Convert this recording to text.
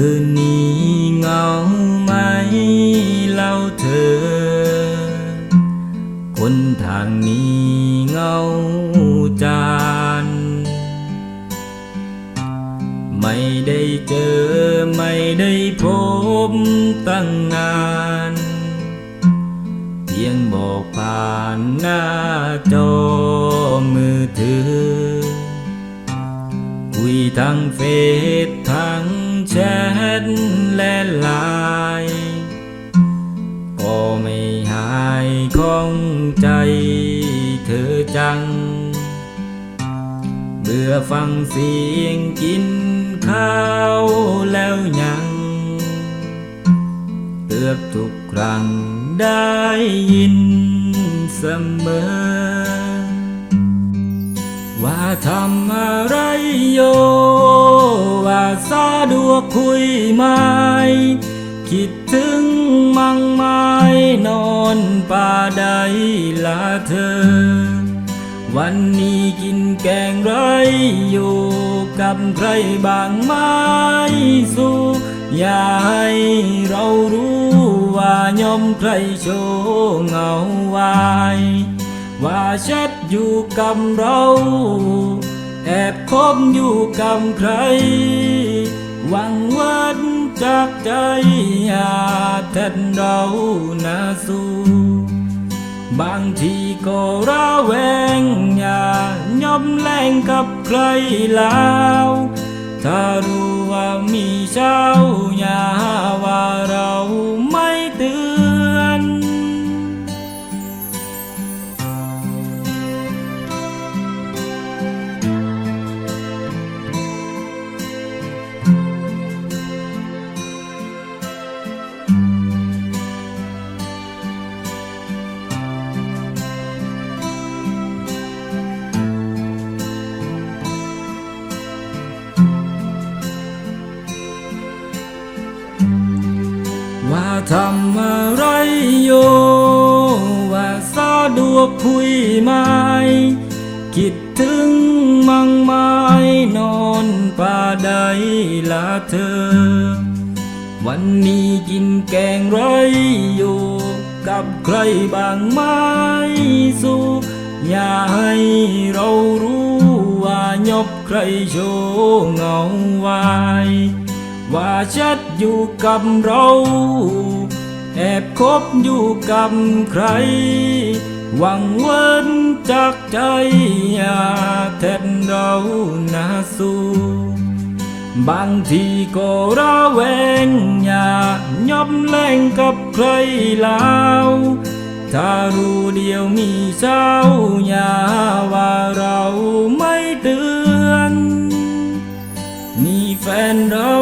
คืนนี้เงาไหมเล่าเธอ คนทางนี้เงาจานไม่ได้เจอไม่ได้พบตั้งนาน เพียงบอกผ่านหน้าจอมือถือ คุยทั้งเฟซทั้ง ชทและไลน์ก็ไม่หายของใจเธอจัง เบื่อฟังเสียงกินข้าวแล้วยังเกือบทุกครั้งได้ยินเสมอ ว่าทำอะไรโย ว่าสะดวกคุยไหม คิดถึงมั่งไม้นอนป่าใดละเธอ วันนี้กินแกงไรอยู่กับใครบางไม้สู้อย่าให้เรารู้ว่ายอมใครโชว์เหงาไว้ ว่าแชทอยู่กับเรา แอบคบอยู่กับใคร หวังวันจากใจอย่าแทนเรานะสู้บางทีก็ระแวงอย่ายอมแลงกับใครแล้ว ถ้ารู้ว่ามีเช้าอย่า ว่าทำอะไรโย ว่าสะดวกคุยไหมคิดถึงมั่งไม้นอนป่าใดละเธอ วันนี้กินแกงไรอยู่กับใครบางไหมสู้อย่าให้เรารู้ว่ายบใครโชว์เงาไว้ ว่าชัดอยู่กับเรา แอบคบอยู่กับใคร หวังเว้นจากใจอยากแทนเรานาสู้บางทีก็ระแวงอย่ายอมแล่งกับใครแล้วถ้ารู้เดียวมีเจ้าอย่าว่าเราไม่เตือนมีแฟนเรา